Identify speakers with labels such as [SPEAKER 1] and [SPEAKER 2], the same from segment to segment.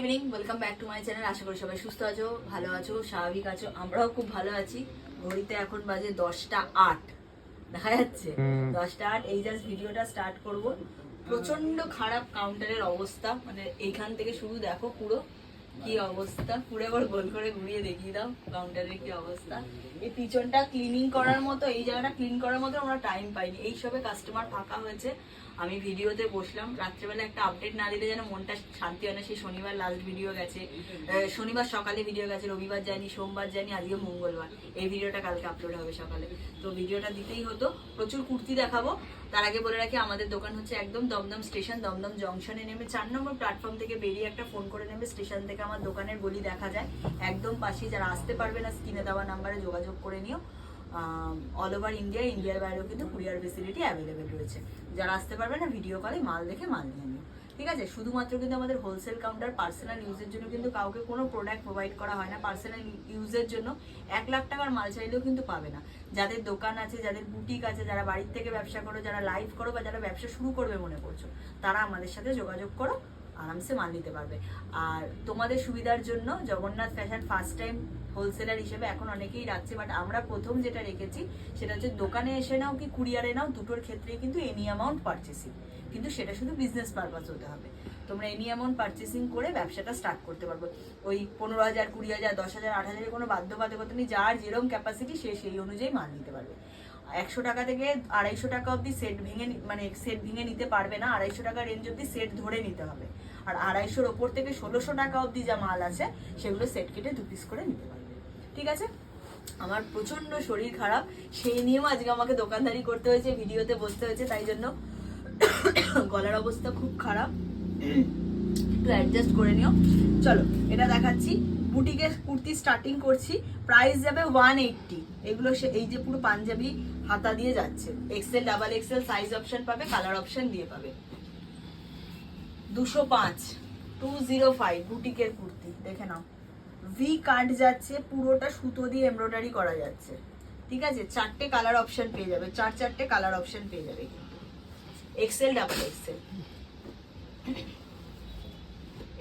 [SPEAKER 1] Evening welcome back to my channel আশা করি সবাই সুস্থ আছো ভালো আছো স্বাভাবিক আছো। আমরাও খুব ভালো আছি। ঘড়িতে এখন বাজে দশটা আট। দেখা যাচ্ছে। দশটা আট। এই জাস্ট ভিডিওটা স্টার্ট করব। প্রচণ্ড খারাপ কাউন্টারের অবস্থা। মানে এইখান থেকে শুরু দেখো পুরো। কি অবস্থা? পুরো একবার গোল করে ঘুরিয়ে দেখিয়ে দাও কাউন্টারের কি অবস্থা। এই পিছনটা ক্লিনিং করার মতো এই জায়গাটা ক্লিন করার মতো আমরা টাইম পাইনি। এই সবে কাস্টমার ফাঁকা হয়েছে। আমি ভিডিওতে বসলাম। রাত্রেবেলা একটা আপডেট না দিলে যেন মনটা শান্তি হয় না। সেই শনিবার লাস্ট ভিডিও গেছে। শনিবার সকালে ভিডিও গেছে, রবিবার জানি সোমবার জানি আজকে মঙ্গলবার। এই ভিডিওটা কালকে আপলোড হবে সকালে। তো ভিডিওটা দিতেই হতো। প্রচুর কুর্তি দেখাবো। তার আগে বলে রাখি, আমাদের দোকান হচ্ছে একদম দমদম স্টেশন দমদম জংশনে নেমে চার নম্বর প্ল্যাটফর্ম থেকে বেরিয়ে একটা ফোন করে নেবে। স্টেশন থেকে আমার দোকানের গলি দেখা যায়। একদম পাশেই যারা আসতে পারবে না স্ক্রিনে দেওয়া নাম্বারে যোগাযোগ করে নিও। অল ওভার ইন্ডিয়া ইন্ডিয়ার বাইরেও কিন্তু কুরিয়ার ফেসিলিটি অ্যাভেলেবেল রয়েছে। যারা আসতে পারবে না ভিডিও কলে মাল দেখে মাল নিয়ে নিও। ঠিক আছে? শুধুমাত্র কিন্তু আমাদের হোলসেল কাউন্টার পার্সোনাল ইউজের জন্য কিন্তু কাউকে কোনো প্রোডাক্ট প্রোভাইড করা হয় না। পার্সোনাল ইউজের জন্য এক লাখ টাকার মাল চাইলেও কিন্তু পাবে না। যাদের দোকান আছে, যাদের বুটিক আছে, যারা বাড়ির থেকে ব্যবসা করো, যারা লাইভ করো বা যারা ব্যবসা শুরু করবে মনে করছ, তারা আমাদের সাথে যোগাযোগ করো। আরামসে মাল নিতে পারবে। আর তোমাদের সুবিধার জন্য Jagannath fashion first time wholesaler হিসেবে এখন অনেকেই রাখছে বাট আমরা প্রথম যেটা রেখেছি সেটা হচ্ছে দোকানে এসে নাও কি কুরিয়ারে নাও দুটোর ক্ষেত্রেই কিন্তু এনি অ্যামাউন্ট পারচেসিং কিন্তু সেটা শুধু বিজনেস পারপাস হতে হবে। তোমরা এনি অ্যামাউন্ট পারচেসিং করে ব্যবসাটা স্টার্ট করতে পারবে। ওই পনেরো হাজার, কুড়ি হাজার, দশ হাজার, আট হাজারের কোনো বাধ্যবাধকতা নেই। যার যেরকম ক্যাপাসিটি সে সেই অনুযায়ী মাল নিতে পারবে। একশো টাকা থেকে আড়াইশো টাকা অবধি সেট ভেঙে মানে সেট ভেঙে নিতে পারবে না। আড়াইশো টাকা রেঞ্জ অবধি সেট ধরে নিতে হবে। আর আড়াইশোর ওপর থেকে ষোলোশো টাকা অবধি যা মাল আছে, সেগুলো সেট কেটে দু পিস করে নিতে পারবে। ঠিক আছে? আমার প্রচণ্ড শরীর খারাপ। সেই নিয়েও আজকে আমাকে দোকানদারি করতে হয়েছে, ভিডিওতে বসতে হয়েছে, তাই জন্য গলার অবস্থা খুব খারাপ। একটু অ্যাডজাস্ট করে নিও। চলো, এটা দেখাচ্ছি। বুটিকের কুর্তি স্টার্টিং করছি প্রাইস যাবে ওয়ান এইটটি এগুলো এই যে পুরো পাঞ্জাবি হাতা দিয়ে যাচ্ছে। XL double XL size option পাবে কালার অপশন দিয়ে পাবে। দুশো পাঁচ টু জিরো ফাইভ বুটিকের কুর্তি। দেখে নাও। ভি কাট যাচ্ছে, পুরোটা সুতো দিয়ে এমব্রয়ডারি করা যাচ্ছে। ঠিক আছে? চারটে কালার অপশন পেয়ে যাবে। চার চারটে কালার অপশন পেয়ে যাবে এক্সেল ডাবল এক্সেল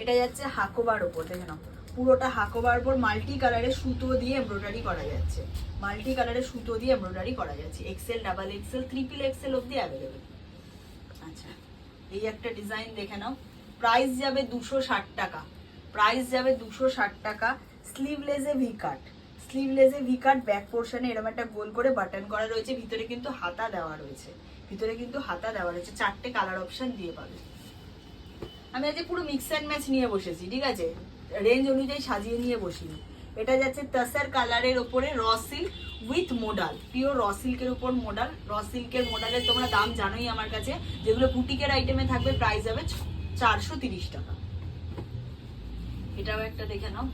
[SPEAKER 1] এটা যাচ্ছে হাকোবার ওপর দেখে নাও। পুরোটা হাকোবার পর মাল্টি কালারে সুতো দিয়ে এমব্রয়ডারি করা যাচ্ছে। মাল্টি কালারে সুতো দিয়ে এমব্রয়ডারি করা যাচ্ছে। XL double XL triple XL অব্দি অ্যাভেলেবেল আচ্ছা এই একটা ডিজাইন দেখে নাও। প্রাইস যাবে দুশো ষাট টাকা। প্রাইস যাবে দুশো ষাট টাকা। স্লিভলেসে ভি কাট স্লিভলেসে ভি কাট ব্যাক পোর্শনে এরকম একটা গোল করে বাটন করা রয়েছে। ভিতরে কিন্তু হাতা দেওয়া রয়েছে। ভিতরে কিন্তু হাতা দেওয়া রয়েছে। চারটে কালার অপশন দিয়ে পাবে। আমি আজকে পুরো মিক্স অ্যান্ড ম্যাচ নিয়ে বসেছি, ঠিক আছে? রেঞ্জ অনুযায়ী সাজিয়ে নিয়ে বসিনি। এটা যাচ্ছে তাসার কালারের ওপরে raw silk with modal pure র সিল্কের উপর মোডাল র সিল্কের মোডালের তোমরা দাম জানোই আমার কাছে, যেগুলো বুটিকের আইটেমে থাকবে প্রাইস হবে চারশো তিরিশ টাকা। এটাও একটা দেখে নাও।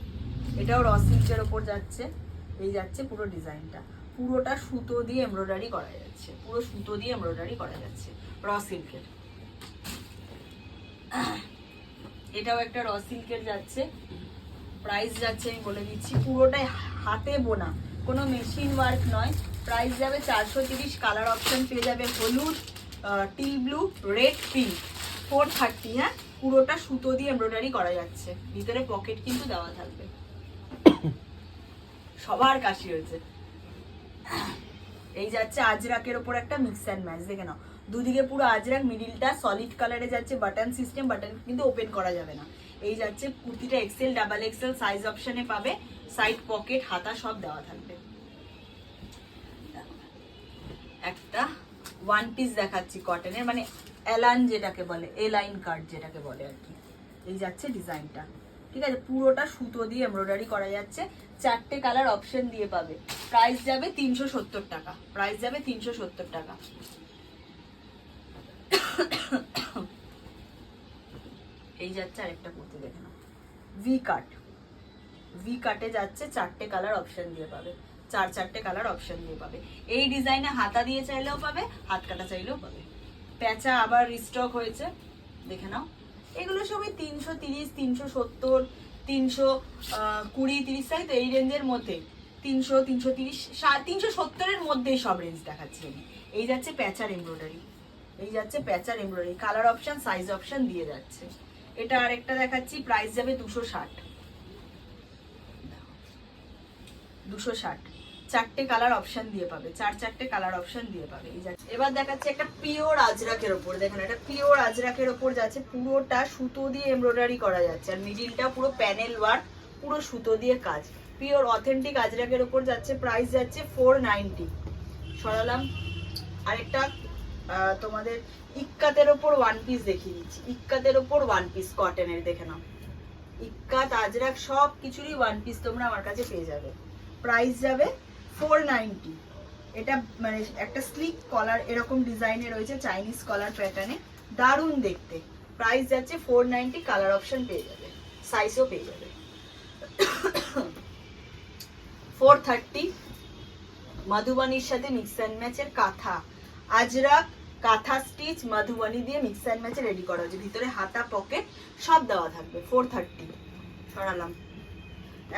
[SPEAKER 1] এটাও র সিল্কের ওপর যাচ্ছে, এই যাচ্ছে পুরো ডিজাইনটা। পুরোটা সুতো দিয়ে এমব্রয়ডারি করা যাচ্ছে, পুরো সুতো দিয়ে এমব্রয়ডারি করা যাচ্ছে র সিল্কের এটাও একটা র সিল্কের যাচ্ছে। প্রাইস যাচ্ছে, আমি বলে দিচ্ছি। পুরোটাই হাতে বোনা। কোনো মেশিন ওয়ার্ক নয়। প্রাইস যাবে চারশো তিরিশ। কালার অপশন পেয়ে যাবে হলুদ teal blue red pink four thirty হ্যাঁ? পুরোটা সুতো দিয়ে এমব্রয়ডারি করা যাচ্ছে। ভিতরে পকেট কিন্তু দেওয়া থাকবে। সবার কাশি হয়েছে। এই যাচ্ছে আজরাকের ওপর একটা মিক্স অ্যান্ড ম্যাচ দেখে নাও। দুদিকে পুরো আজরাক মিডিলটা সলিড কালারে যাচ্ছে বাটন সিস্টেম বাটন কিন্তু ওপেন করা যাবে না। এই যাচ্ছে কুর্তিটা এক্সেল ডাবল এক্সেল সাইজ অপশানে পাবে সাইড পকেট হাতা সব দেওয়া থাকবে। একটা ওয়ান পিস দেখাচ্ছি কটনের মানে এলান যেটাকে বলে এলাইন কার্ড যেটাকে বলে আর কি। এই যাচ্ছে ডিজাইনটা ঠিক আছে, পুরোটা সুতো দিয়ে এমব্রয়ডারি করা যাচ্ছে। চারটে কালার অপশন দিয়ে পাবে। প্রাইস যাবে তিনশো সত্তর টাকা। প্রাইস যাবে তিনশো সত্তর টাকা। এই যাচ্ছে আরেকটা কুর্তি, দেখে নাও। ভি কাট ভি কাটে যাচ্ছে, চারটে কালার অপশন দিয়ে পাবে। চার চারটে কালার অপশন দিয়ে পাবে। এই ডিজাইনে হাতা দিয়ে চাইলেও পাবে, হাত কাটা চাইলেও পাবে। প্যাচা আবার রিস্টক হয়েছে, দেখে নাও। এগুলো সবই তিনশো তিরিশ, তিনশো সত্তর, তিনশো কুড়ি, তিরিশ, তাই তো? এই রেঞ্জের মধ্যে। তিনশো তিনশো তিরিশ তিনশো সত্তরের মধ্যেই সব রেঞ্জ দেখাচ্ছি আমি। এই যাচ্ছে প্যাচার এমব্রয়ডারি এই যাচ্ছে প্যাচার embroidery. Colour option size option দিয়ে যাচ্ছে। এটা আরেকটা দেখাচ্ছি প্রাইস যাবে দুশো ষাট। দুশো ষাট। চারটে কালার অপশন দিয়ে পাবে, চার চারটে কালার অপশন দিয়ে পাবে। এই যাচ্ছে। এবার দেখাচ্ছে একটা পিওর আজরাকের ওপর। দেখেন এটা পিওর আজরাকের ওপর যাচ্ছে, পুরোটা সুতো দিয়ে এমব্রয়ডারি করা যাচ্ছে। আর মিডিলটা পুরো প্যানেল ওয়ার্ক পুরো সুতো দিয়ে কাজ। পিওর অথেন্টিক আজরাকের ওপর যাচ্ছে প্রাইস যাচ্ছে ফোর নাইনটি সরালাম। আরেকটা তোমাদের ইক্কাতের ওপর ওয়ান পিস দেখিয়ে দিচ্ছি। ইক্কাতের ওপর ওয়ান পিস কটনের দেখে নাও। ইক্কাত, আজরাক, সব কিছুরই ওয়ান পিস তোমরা আমার কাছে পেয়ে যাবে। প্রাইস যাবে ফোর নাইনটি এটা মানে একটা স্লিক কলার এরকম ডিজাইনে রয়েছে চাইনিজ কলার প্যাটার্নে দারুণ দেখতে। প্রাইস যাচ্ছে ফোর নাইনটি কালার অপশন পেয়ে যাবে। সাইজও পেয়ে যাবে। ফোর থার্টি মধুবানির সাথে মিক্স অ্যান্ড ম্যাচের কাঁথা। আজরাক কাঁথা স্টিচ মধুবানি দিয়ে মিক্স অ্যান্ড ম্যাচে রেডি করা হয়েছে। ভিতরে হাতা পকেট সব দেওয়া থাকবে ফোর থার্টি সরালাম।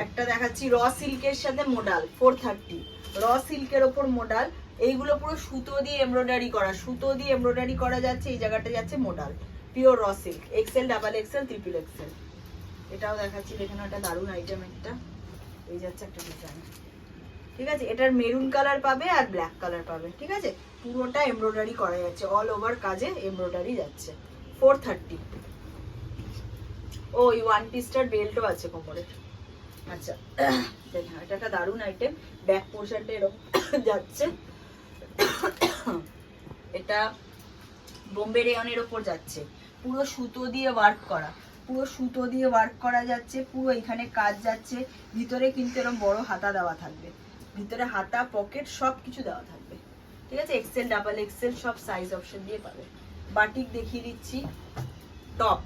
[SPEAKER 1] একটা দেখাচ্ছি র সিল্কের সাথে মোডাল ফোর থার্টি র সিল্কের ওপর মোডাল এইগুলো পুরো সুতো দিয়ে এমব্রয়ডারি করা, সুতো দিয়ে এমব্রয়ডারি করা যাচ্ছে, এই জায়গাটা যাচ্ছে modal pure raw silk XL double XL triple XL এটাও দেখাচ্ছি দেখেন একটা দারুণ আইটেম একটা। এই যাচ্ছে একটা ডিজাইন ঠিক আছে? এটার মেরুন কালার পাবে আর ব্ল্যাক কালার পাবে। ঠিক আছে? পুরোটা এমব্রয়ডারি করা যাচ্ছে। অল ওভার কাজে এমব্রয়ডারি যাচ্ছে। ফোর থার্টি ও ওই ওয়ান পিসটার বেল্টও আছে কোমরে। আচ্ছা দেখেন এটা একটা দারুণ আইটেম ব্যাক পোর্শনটা এরকম যাচ্ছে। এটা বোম্বে রেয়নের ওপর যাচ্ছে। পুরো সুতো দিয়ে ওয়ার্ক করা। পুরো সুতো দিয়ে ওয়ার্ক করা যাচ্ছে। পুরো এখানে কাজ যাচ্ছে। ভিতরে কিন্তু এরকম বড় হাতা দেওয়া থাকবে। ভিতরে হাতা পকেট সব কিছু দেওয়া থাকবে। ঠিক আছে? এক্সেল ডাবল এক্সেল সব সাইজ অপশন দিয়ে পাবে। বাটিক দেখিয়ে দিচ্ছি। টপ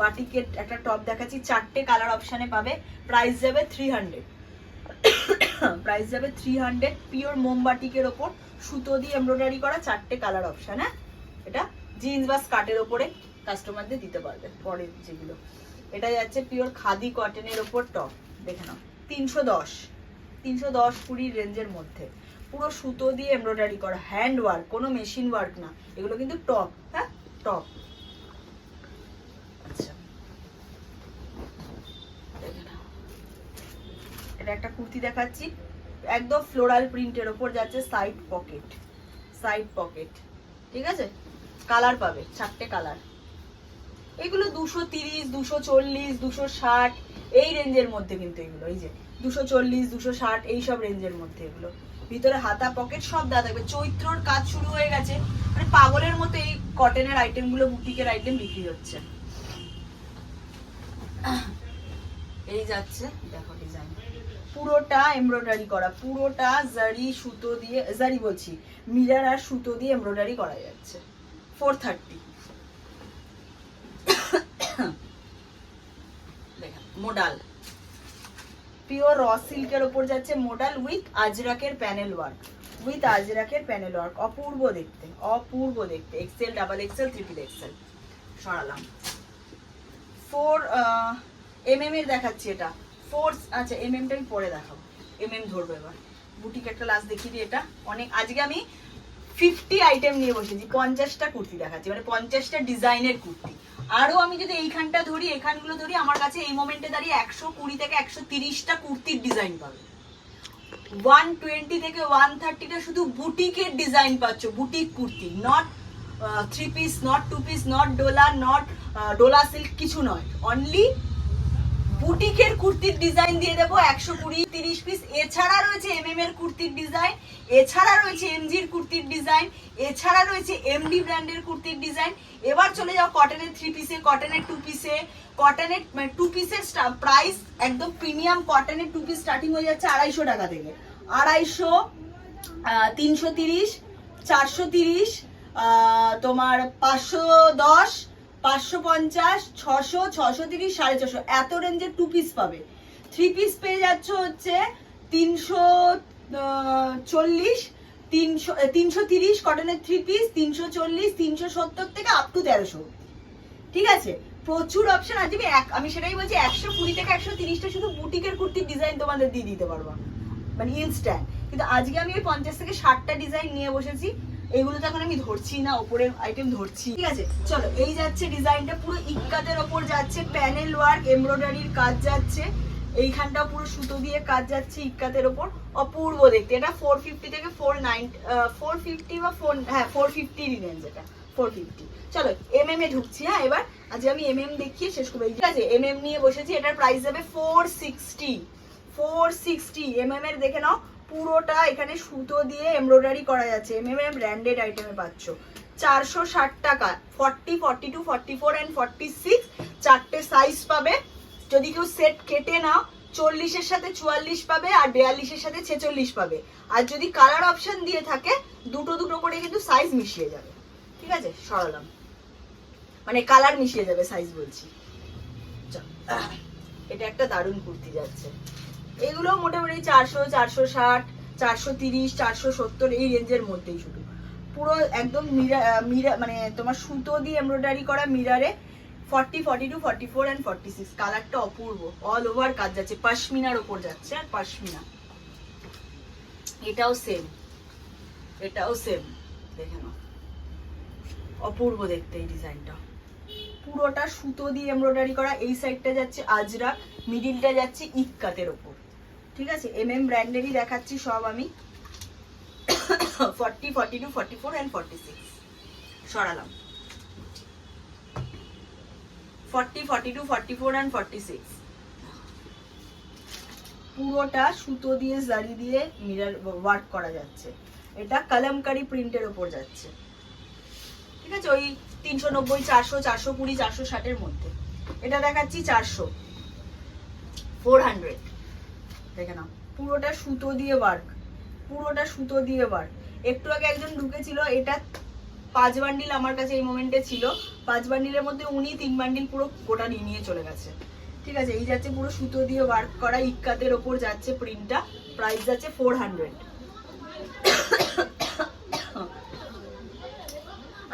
[SPEAKER 1] বাটিকের একটা টপ দেখাচ্ছি। চারটে কালার অপশানে পাবে। প্রাইস যাবে থ্রি হান্ড্রেড প্রাইস যাবে থ্রি হান্ড্রেড পিওর মোমবাটিকের ওপর সুতো দিয়ে এমব্রয়ডারি করা চারটে কালার অপশান হ্যাঁ? এটা জিন্স বা স্কার্টের ওপরে কাস্টমারদের দিতে পারবে পরে যেগুলো। এটা যাচ্ছে পিওর খাদি কটনের ওপর টপ দেখে নাও। তিনশো দশ। তিনশো দশ কুড়ির রেঞ্জের মধ্যে। পুরো সুতো দিয়ে এমব্রয়ডারি করা হ্যান্ড ওয়ার্ক কোনো মেশিন ওয়ার্ক না। এগুলো কিন্তু টপ হ্যাঁ? টপ আচ্ছা। এটা একটা কুর্তি দেখাচ্ছি। একদম ফ্লোরাল প্রিন্টের ওপর যাচ্ছে সাইড পকেট সাইড পকেট ঠিক আছে? কালার পাবে, চারটে কালার এগুলো দুশো তিরিশ, দুশো চল্লিশ, দুশো ষাট, এই রেঞ্জের মধ্যে কিন্তু এগুলো, এই যে। দুশো চল্লিশ, দুশো ষাট এইসব রেঞ্জের মধ্যে এগুলো। ভিতরে হাতা পকেট সব দেওয়া থাকবে। চৈত্রর কাজ শুরু হয়ে গেছে। মানে পাগলের মতো এই কটনের আইটেমগুলো বুটিকের আইটেম বিক্রি হচ্ছে। এই যাচ্ছে, দেখো ডিজাইন পুরোটা এমব্রয়ডারি করা, পুরোটা জারি সুতো দিয়ে জারি বলছি মিরার আর সুতো দিয়ে এমব্রয়ডারি করা যাচ্ছে। ফোর থার্টি মোডাল পিওর র সিল্কের ওপর যাচ্ছে মোডাল উইথ আজরাকের প্যানেল ওয়ার্ক উইথ আজরাকের প্যানেল ওয়ার্ক অপূর্ব দেখতে অপূর্ব দেখতে। XL double XL triple XL সরালাম। Four M M এর দেখাচ্ছি এটা। ফোর আচ্ছা এম এমটা আমি পরে দেখাবো। এম এম ধরবো এবার। বুটিক একটা লাস্ট দেখিয়ে দিই এটা। অনেক, আজকে আমি ফিফটি আইটেম নিয়ে বসেছি, পঞ্চাশটা কুর্তি দেখাচ্ছি। মানে পঞ্চাশটা ডিজাইনের কুর্তি। আরও আমি যদি এইখানটা ধরি এখানগুলো ধরি, আমার কাছে এই মোমেন্টে দাঁড়িয়ে একশো কুড়ি থেকে একশো তিরিশটা কুর্তির ডিজাইন পাবে। ওয়ান টোয়েন্টি থেকে ওয়ান থার্টিটা শুধু বুটিকের ডিজাইন পাচ্ছ, boutique kurti. Not three piece not two piece not dola not dola silk কিছু নয়। অনলি বুটিকের কুর্তির ডিজাইন দিয়ে দেবো একশো কুড়ি তিরিশ পিস এছাড়া রয়েছে এম এম এর কুর্তির ডিজাইন, এছাড়া রয়েছে এমজির কুর্তির ডিজাইন, এছাড়া রয়েছে এমডি ব্র্যান্ডের কুর্তির ডিজাইন। এবার চলে যাও কটনের থ্রি পিসে কটনের টু পিসে কটনের টু পিসের প্রাইস একদম প্রিমিয়াম কটনের টু পিস স্টার্টিং হয়ে যাচ্ছে আড়াইশো টাকা থেকে। আড়াইশো তিনশো তিরিশ, চারশো তিরিশ তোমার পাঁচশো দশ পাঁচশো পঞ্চাশ, ছশো ছশো তিরিশ, সাড়ে ছশো। এত রেঞ্জের টু পিস পাবে। থ্রি পিস পেয়ে যাচ্ছ হচ্ছে তিনশো চল্লিশ, তিনশো তিনশো তিরিশ কটনের থ্রি পিস তিনশো চল্লিশ, তিনশো সত্তর থেকে আপ টু তেরোশো। ঠিক আছে? প্রচুর অপশন আছে। এক আমি সেটাই বলছি, একশো কুড়ি থেকে একশো তিরিশটা শুধু বুটিকের কুর্তির ডিজাইন তোমাদের দিয়ে দিতে পারব। মানে ইনস্ট্যান্ট কিন্তু আজকে আমি ওই পঞ্চাশ থেকে ষাটটা ডিজাইন নিয়ে বসেছি। এগুলো তো এখন আমি ধরছি না, ওপরের আইটেম ধরছি। ঠিক আছে, চলো, এই যাচ্ছে ডিজাইনটা পুরো ইক্কাতের ওপর যাচ্ছে প্যানেল ওয়ার্ক এমব্রয়ডারির কাজ যাচ্ছে এইখানটা পুরো সুতো দিয়ে কাজ যাচ্ছে ইক্কাতের ওপর। অপূর্ব দেখতে, এটা ফোর ফিফটি থেকে ফোর নাইন ফোর ফিফটি বা ফোর হ্যাঁ ফোর ফিফটি রেঞ্জ এটা ফোর ফিফটি চলো এম এম এ ঢুকছি হ্যাঁ এবার আজ আমি এম এম দেখিয়ে শেষ করব। ঠিক আছে এম এম নিয়ে বসেছি, এটার প্রাইস যাবে four sixty four sixty M M এর দেখে নাও পুরোটা এখানে সুতো দিয়ে এমব্রয়ডারি করা যাচ্ছে। এম এম ব্র্যান্ডেড আইটেমে পাচ্ছ। চারশো ষাট টাকা। Forty forty two forty four and forty six চারটে সাইজ পাবে। যদি কেউ সেট কেটে নাও, চল্লিশের সাথে চুয়াল্লিশ পাবে আর বিয়াল্লিশের সাথে ছেচল্লিশ পাবে। আর যদি কালার অপশন দিয়ে থাকে, দুটো দুটো করে কিন্তু সাইজ মিশিয়ে যাবে। ঠিক আছে? সরালাম। মানে কালার মিশিয়ে যাবে সাইজ বলছি। এটা একটা দারুণ কুর্তি যাচ্ছে। এগুলো মোটামুটি চারশো চারশো ষাট, চারশো তিরিশ, চারশো সত্তর এই রেঞ্জের মধ্যেই শুধু পুরো একদম মিরা মিরা মানে তোমার সুতো দিয়ে এমব্রয়ডারি করা মিরারে forty forty two forty four and forty six কালারটা অপূর্ব। অল ওভার কাজ যাচ্ছে। পাশমিনার ওপর যাচ্ছে, আর পাশমিনা এটাও সেম এটাও সেম দেখে নাও। অপূর্ব দেখতে এই ডিজাইনটা পুরোটা সুতো দিয়ে এমব্রয়ডারি করা। এই সাইডটা যাচ্ছে আজরা মিডিলটা যাচ্ছে ইক্কাতের ওপর। ঠিক আছে? এম এম ব্র্যান্ডেরই দেখাচ্ছি সব আমি। Forty forty two forty four and forty six সরালাম। Forty forty two forty four and forty six পুরোটা সুতো দিয়ে, জারি দিয়ে মিরার ওয়ার্ক করা যাচ্ছে। এটা কালামকারি প্রিন্টের ওপর যাচ্ছে। ঠিক আছে? ওই তিনশো নব্বই, চারশো চারশো কুড়ি, চারশো ষাটের মধ্যে। এটা দেখাচ্ছি চারশো। ফোর হান্ড্রেড দেখে নাও। পুরোটা সুতো দিয়ে ওয়ার্ক পুরোটা সুতো দিয়ে ওয়ার্ক একটু আগে একজন ঢুকেছিল, এটা পাঁচ বান্ডিল আমার কাছে এই মোমেন্টে ছিল। পাঁচ বান্ডিলের মধ্যে উনি তিন বান্ডিল পুরো গোটা নিয়ে নিয়ে চলে গেছে। ঠিক আছে, এই যাচ্ছে পুরো সুতো দিয়ে ওয়ার্ক করা, ইক্কাতের ওপর যাচ্ছে প্রিন্টটা প্রাইস যাচ্ছে ফোর হান্ড্রেড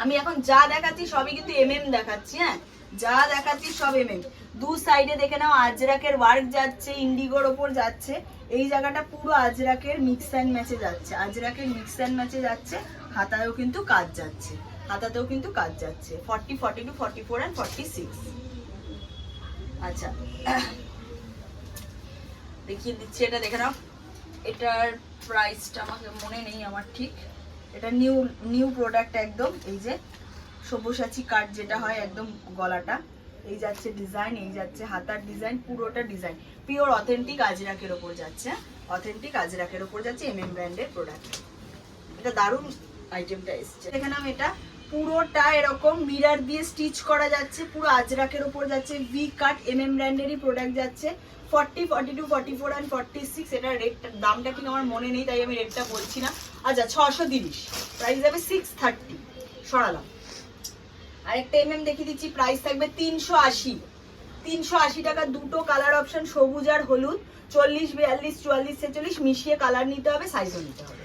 [SPEAKER 1] আমি এখন যা দেখাচ্ছি সবই কিন্তু এম এম দেখাচ্ছি হ্যাঁ? যা দেখাচ্ছি সব এম এম দু সাইডে দেখে নাও, আজরাকের ওয়ার্ক যাচ্ছে ইন্ডিগোর ওপর যাচ্ছে। এই জায়গাটা পুরো আজরাকের মিক্স অ্যান্ড ম্যাচে যাচ্ছে। আজরাকের মিক্স অ্যান্ড ম্যাচে যাচ্ছে, হাতায়ও কিন্তু কাজ যাচ্ছে। হাতাতেও কিন্তু কাজ যাচ্ছে। Forty forty two forty four and forty six আচ্ছা। দেখিয়ে দিচ্ছি, এটা দেখে নাও। এটার প্রাইসটা আমাকে মনে নেই আমার ঠিক। এটা নিউ নিউ প্রোডাক্ট একদম, এই যে সবুসাচি কাট যেটা হয় একদম গলাটা। এই যাচ্ছে ডিজাইন এই যাচ্ছে হাতার ডিজাইন পুরোটা ডিজাইন পিওর অথেন্টিক আজরাকের ওপর যাচ্ছে অথেন্টিক আজরাকের ওপর যাচ্ছে এম এম ব্র্যান্ডের প্রোডাক্ট এটা দারুণ আইটেমটা এসছে। দেখে নাম এটা। পুরোটা এরকম মিরার দিয়ে স্টিচ করা যাচ্ছে, পুরো আজরাকের ওপর যাচ্ছে ভি কাট এম এম ব্র্যান্ডেরই প্রোডাক্ট যাচ্ছে। Forty forty two forty four and forty six এটার রেটটা দামটা কিন্তু আমার মনে নেই, তাই আমি রেটটা বলছি না। আচ্ছা ছশো তিরিশ। প্রাইস যাবে সিক্স থার্টি সরালাম। আরেকটা এম এম দেখিয়ে দিচ্ছি প্রাইস থাকবে তিনশো আশি। তিনশো আশি টাকা, দুটো কালার অপশন সবুজ আর হলুদ। চল্লিশ, বিয়াল্লিশ, চুয়াল্লিশ, ছেচল্লিশ, মিশিয়ে কালার নিতে হবে সাইজও নিতে হবে।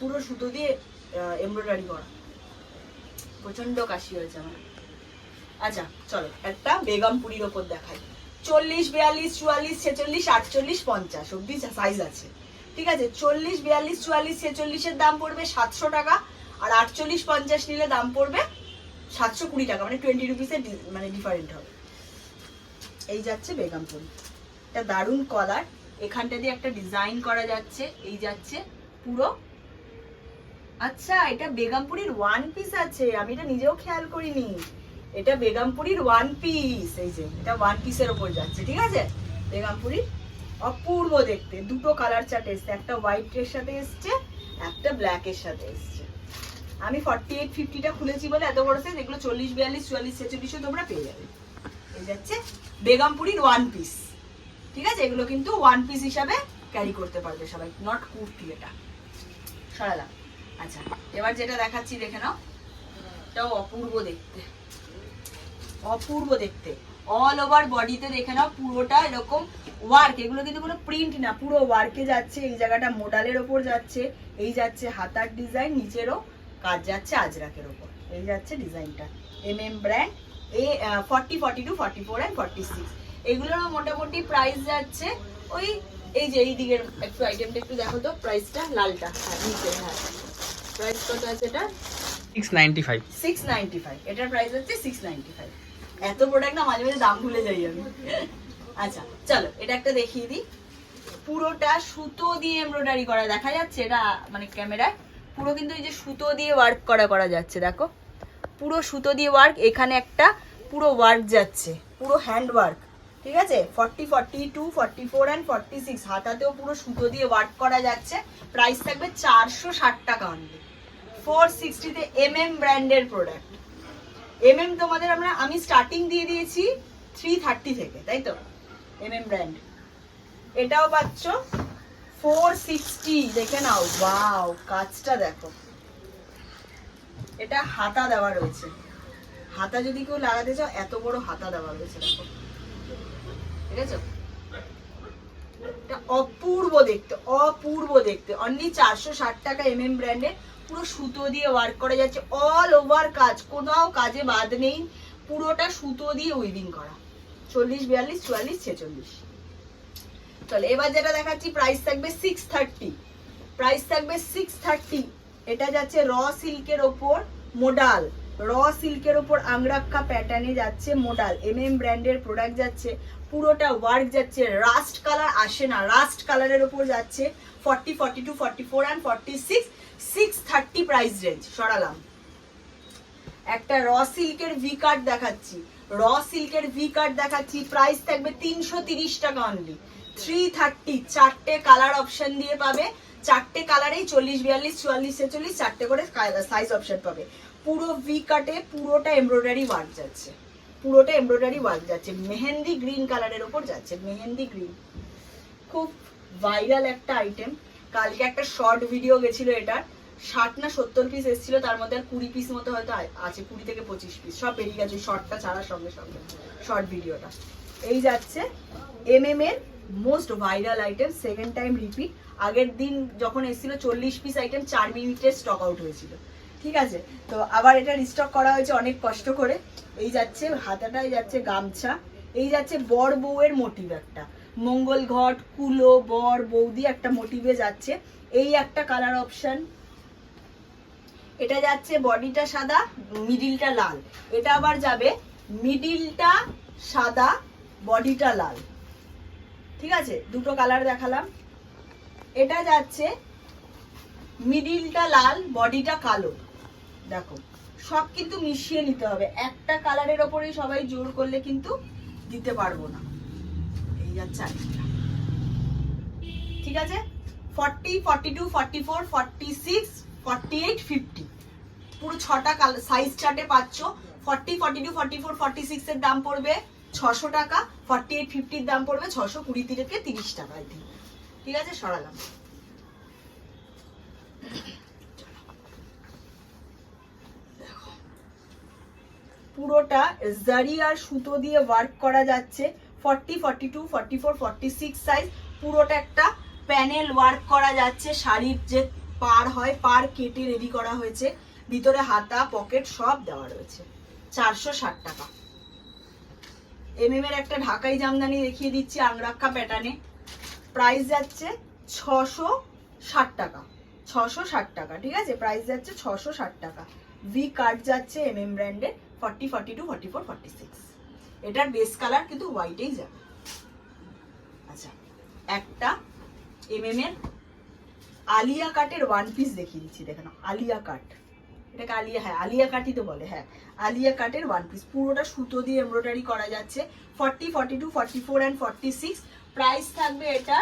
[SPEAKER 1] পুরো সুতো দিয়ে এমব্রয়ডারি করা। প্রচণ্ড কাশি হয়েছে আমার। আচ্ছা চলো, একটা বেগমপুরির ওপর দেখাই। চল্লিশ, বিয়াল্লিশ, চুয়াল্লিশ, ছেচল্লিশ, আটচল্লিশ, পঞ্চাশ অব্দি সাইজ আছে। ঠিক আছে, চল্লিশ, বিয়াল্লিশ, চুয়াল্লিশ, ছেচল্লিশের দাম পড়বে সাতশো টাকা। আর আটচল্লিশ পঞ্চাশ নিলে দাম পড়বে সাতশো কুড়ি টাকা মানে টোয়েন্টি রুপিসের মানে ডিফারেন্ট হবে। এই যাচ্ছে বেগমপুরি এটা দারুণ কলার এখানটা দিয়ে একটা ডিজাইন করা যাচ্ছে, এই যাচ্ছে পুরো। আচ্ছা এটা বেগমপুরির ওয়ান পিস আছে, আমি এটা নিজেও খেয়াল করিনি। এটা বেগমপুরির ওয়ান পিস এই যে, এটা ওয়ান পিসের ওপর যাচ্ছে, ঠিক আছে? বেগমপুরি অপূর্ব দেখতে, দুটো কালার চার্ট এসছে, একটা হোয়াইট এর সাথে এসছে, একটা ব্ল্যাক এর সাথে এসছে। আমি ফর্টি এইট ফিফটিটা খুলেছি বলে এত বড় সাইজ এগুলো চল্লিশ, বিয়াল্লিশ, চুয়াল্লিশ, ছেচল্লিশও তোমরা পেয়ে যাবে। এই যাচ্ছে বেগমপুরির ওয়ান পিস ঠিক আছে? এগুলো কিন্তু ওয়ান পিস হিসাবে ক্যারি করতে পারবে সবাই। নট কুর্তি এটা। সরালাম আচ্ছা এবার যেটা দেখাচ্ছি, দেখে নাও। এটাও অপূর্ব দেখতে। অপূর্ব দেখতে। অল ওভার বডিতে দেখে নাও, পুরোটা এরকম ওয়ার্ক এগুলো কিন্তু কোনো প্রিন্ট না, পুরো ওয়ার্কে যাচ্ছে, এই জায়গাটা মোডালের ওপর যাচ্ছে, এই যাচ্ছে হাতার ডিজাইন নিচেরও কাজ যাচ্ছে আজরাকের ওপর। এই যাচ্ছে ডিজাইনটা। M M brand A forty forty two forty four and forty six এগুলোরও মোটামুটি প্রাইস যাচ্ছে ওই এই যে এই দিকের একটু আইটেমটা একটু দেখো তো প্রাইসটা লালটা হ্যাঁ নিচে হ্যাঁ। প্রাইস কত আছে এটা?
[SPEAKER 2] Six ninety five
[SPEAKER 1] six ninety five এটার প্রাইস হচ্ছে সিক্স নাইনটি ফাইভ এত প্রোডাক্ট না মাঝে মাঝে দাম ভুলে যাই আমি। আচ্ছা চলো এটা একটা দেখিয়ে দিই। পুরোটা সুতো দিয়ে এমব্রয়ডারি করা দেখা যাচ্ছে এটা মানে ক্যামেরায়। পুরো কিন্তু এই যে সুতো দিয়ে ওয়ার্ক করা করা যাচ্ছে, দেখো। পুরো সুতো দিয়ে ওয়ার্ক এখানে একটা পুরো ওয়ার্ক যাচ্ছে, পুরো হ্যান্ড ওয়ার্ক ঠিক আছে? Forty forty two forty four and forty six হাতাতেও পুরো সুতো দিয়ে ওয়ার্ক করা যাচ্ছে প্রাইস থাকবে চারশো ষাট টাকা অনলি ফোর সিক্সটিতে এম এম ব্র্যান্ডের প্রোডাক্ট এম এম তোমাদের আমরা, আমি স্টার্টিং দিয়ে দিয়েছি থ্রি থার্টি থেকে, তাই তো? এম এম ব্র্যান্ড এটাও পাচ্ছ ফোর সিক্সটি দেখে নাও ওয়াও কাজটা দেখো। এটা হাতা দেওয়া রয়েছে। হাতা যদি কেউ লাগাতে চাও, এত বড় হাতা দেওয়া রয়েছে, দেখো। ঠিক আছে? এটা অপূর্ব দেখতে অপূর্ব দেখতে। অনলি চারশো ষাট টাকা এম এম ব্র্যান্ডের পুরো সুতো দিয়ে ওয়ার্ক করা যাচ্ছে অল ওভার কাজ, কোথাও কাজে বাদ নেই। পুরোটা সুতো দিয়ে উইভিং করা। চল্লিশ, বিয়াল্লিশ, চুয়াল্লিশ, ছেচল্লিশ। চলো, এবার যেটা দেখাচ্ছি প্রাইস থাকবে সিক্স থার্টি প্রাইস থাকবে সিক্স থার্টি এটা যাচ্ছে র সিল্কের ওপর মোডাল র সিল্কের ওপর আংরাক্কা প্যাটার্নে যাচ্ছে মোডাল এম এম ব্র্যান্ডের প্রোডাক্ট যাচ্ছে, পুরোটা ওয়ার্ক যাচ্ছে। রাস্ট কালার আসে না। রাস্ট কালারের ওপর যাচ্ছে forty forty two forty four and forty six six thirty price range সরালাম। একটা র সিল্কের ভি কার্ড দেখাচ্ছি। র সিল্কের ভি কার্ড দেখাচ্ছি। প্রাইস থাকবে তিনশো তিরিশ টাকা অনলি থ্রি থার্টি চারটে কালার অপশন দিয়ে পাবে। চারটে কালারেই চল্লিশ, বিয়াল্লিশ, চুয়াল্লিশ, ছেচল্লিশ, চারটে করে সাইজ অপশন পাবে। পুরো ভি কাটে পুরোটা এমব্রয়ডারি ওয়ার্ক যাচ্ছে। পুরোটা এমব্রয়ডারি ওয়ার্ক যাচ্ছে। মেহেন্দি গ্রিন কালারের ওপর যাচ্ছে। মেহেন্দি গ্রিন খুব ভাইরাল একটা আইটেম কালকে একটা শর্ট ভিডিও গেছিল এটার। ষাট না সত্তর পিস এসেছিল, তার মধ্যে আর কুড়ি পিস মতো হয়তো আছে, কুড়ি থেকে পঁচিশ পিস সব বেরিয়ে গেছে শর্টটা ছাড়ার সঙ্গে সঙ্গে শর্ট ভিডিওটা এই যাচ্ছে এম এম এর most viral item second time repeat আগের দিন যখন এসেছিল চল্লিশ পিস আইটেম চার মিনিটে স্টক আউট হয়েছিল। ঠিক আছে? তো আবার এটা রিস্টক করা হয়েছে অনেক কষ্ট করে। এই যাচ্ছে হাতাটাই যাচ্ছে গামছা, এই যাচ্ছে বর বউয়ের মোটিভ একটা। মঙ্গল ঘট, কুলো, বর, বৌদি একটা মোটিভে যাচ্ছে। এই একটা কালার অপশন এটা যাচ্ছে বডিটা সাদা মিডিলটা লাল। এটা আবার যাবে মিডিলটা সাদা বডিটা লাল। ঠিক আছে? দুটো কালার দেখালাম। এটা যাচ্ছে মিডিলটা লাল বডিটা কালো। দেখো, সব কিন্তু মিশিয়ে নিতে হবে। একটা কালারের ওপরেই সবাই জোর করলে কিন্তু দিতে পারব না। এই যাচ্ছে ঠিক আছে? Forty forty two forty four forty six forty eight fifty পুরো ছটা সাইজ চার্টে পাচ্ছ forty forty two forty four forty six এর দাম পড়বে ছশো টাকা ফর্টি এইট ফিফটির দাম পড়বে, ছশো কুড়ি থেকে তিরিশ টাকা আই ঠিক আছে, সরালাম। পুরোটা জারি আর সুতো দিয়ে ওয়ার্ক করা যাচ্ছে। Forty forty two forty four forty six size পুরোটা একটা প্যানেল ওয়ার্ক করা যাচ্ছে। শাড়ির যে পার হয়, পার কেটে রেডি করা হয়েছে। ভিতরে হাতা পকেট সব দেওয়া রয়েছে। চারশো ষাট টাকা। এমএম এর একটা ঢাকাই জামদানি দেখিয়ে দিচ্ছি আংরাক্ষা প্যাটার্নে প্রাইস যাচ্ছে ছশো ষাট টাকা। ছশো ষাট টাকা, ঠিক আছে? প্রাইস যাচ্ছে ছশো ষাট টাকা। ভি কার্ড যাচ্ছে এম এম ব্র্যান্ডের forty forty two forty four forty six এটার বেস কালার কিন্তু হোয়াইটেই যাবে। আচ্ছা একটা এম এম এর আলিয়া কাটের ওয়ান পিস দেখিয়ে দিচ্ছি, দেখে নাও, আলিয়া কাট। এটাকে আলিয়া হ্যাঁ আলিয়া কাটই তো বলে হ্যাঁ। আলিয়া কাটের ওয়ান পিস পুরোটা সুতো দিয়ে এমব্রয়ডারি করা যাচ্ছে। Forty forty two forty four and forty six price থাকবে এটা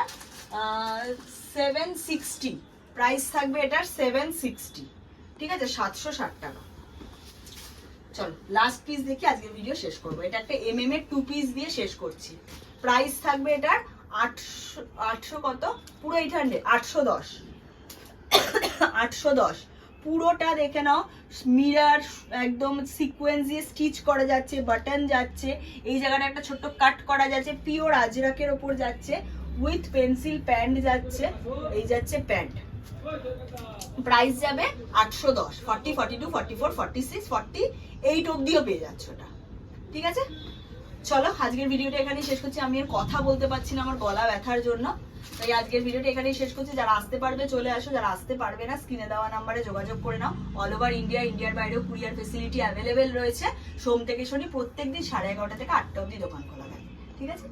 [SPEAKER 1] সেভেন সিক্সটি প্রাইস থাকবে এটার সেভেন সিক্সটি ঠিক আছে? সাতশো ষাট টাকা। চলো লাস্ট পিস দেখি আজকে ভিডিও শেষ করব। এটা একটা এম এম এর টু পিস দিয়ে শেষ করছি। প্রাইস থাকবে এটার আটশো আটশো কত? পুরো এইট হান্ড্রেড আটশো দশ। আটশো দশ। পুরোটা দেখে নাও। মিরার, একদম সিকোয়েন্স দিয়ে স্টিচ করা যাচ্ছে বাটন যাচ্ছে। এই জায়গাটা একটা ছোট্ট কাট করা যাচ্ছে পিওর আজরাকের ওপর যাচ্ছে। উইথ পেন্সিল প্যান্ট যাচ্ছে, এই যাচ্ছে প্যান্ট প্রাইস যাবে আটশো দশ forty forty two forty four forty six forty eight অব্দিও পেয়ে যাচ্ছে ওটা। ঠিক আছে? চলো, আজকের ভিডিওটা এখানে শেষ করছি। আমি আর কথা বলতে পারছি না আমার গলা ব্যথার জন্য। তাই আজকের ভিডিওটা এখানেই শেষ করছি। যারা আসতে পারবে, চলে আসো। যারা আসতে পারবে না, স্ক্রিনে দেওয়া নাম্বারে যোগাযোগ করে নাও। অল ওভার ইন্ডিয়া ইন্ডিয়ার বাইরেও কুরিয়ার ফেসিলিটি অ্যাভেলেবেল রয়েছে। সোম থেকে শনি প্রত্যেক দিন সাড়ে এগারোটা থেকে আটটা অবধি দোকান খোলা থাকে। ঠিক আছে?